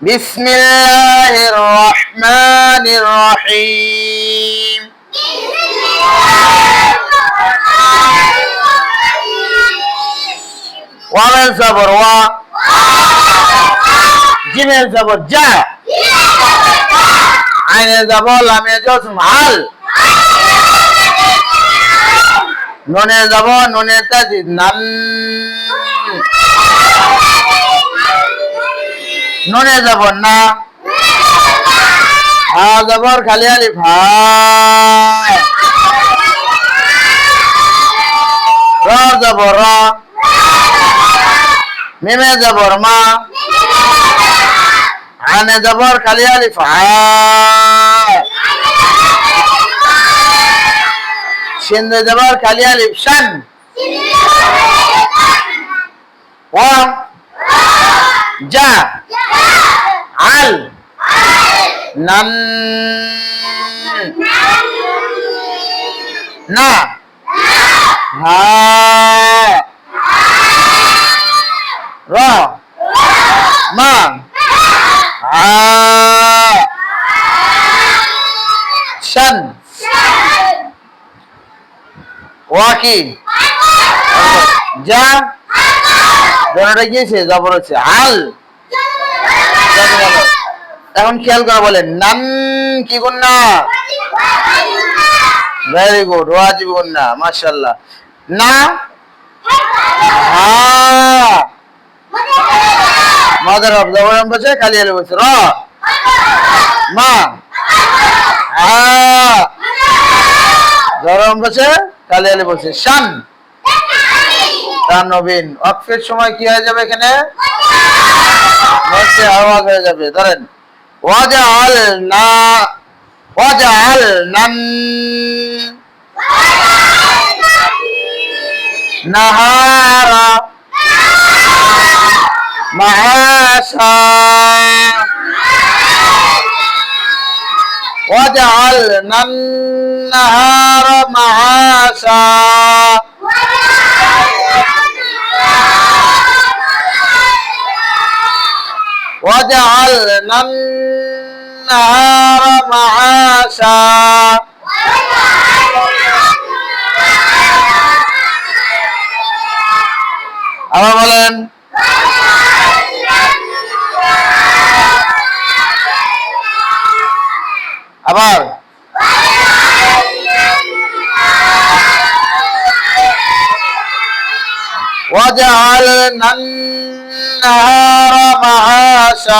بسم الله الرحمن الرحيم ওয়ামের জবর ওয়া জিমের জবর যা আইনের জবর লামে জসম আল নুনের জবর নুনের তাজিদ নান নুনে জবর না? হা জবর খালি আলিফ হা র জবর র। মিমে জবর মা। আনে জবর খালি আলিফ আ সিন্ধে জবর খালি আলিফ শান। ওয়া যা। আল। নান না। হা। র। মা। আ শান। ওয়াকি। যা। দোনোটা গিয়েছে জবর হচ্ছে আল। এখন খেয়াল করে বলেন নান কি গুন্না ভেরি গুড ওয়াজিব গুন্না মাশাআল্লাহ। না? মাদার অফ বসে খালি আলে বসে র? মা? জবর বসে খালি আলে বসে শান। তার নবীন অক্ষের সময় কি হয়ে যাবে এখানে? মধ্যে আওয়াজ হয়ে যাবে ধরেন ওয়াজাল না ওয়াজাল নান নাহারা মাহাসা وجعلنا النهار معاشا وجعلنا النهار معاشا আবার বলেন আবার وجعلنا والنهار معاشا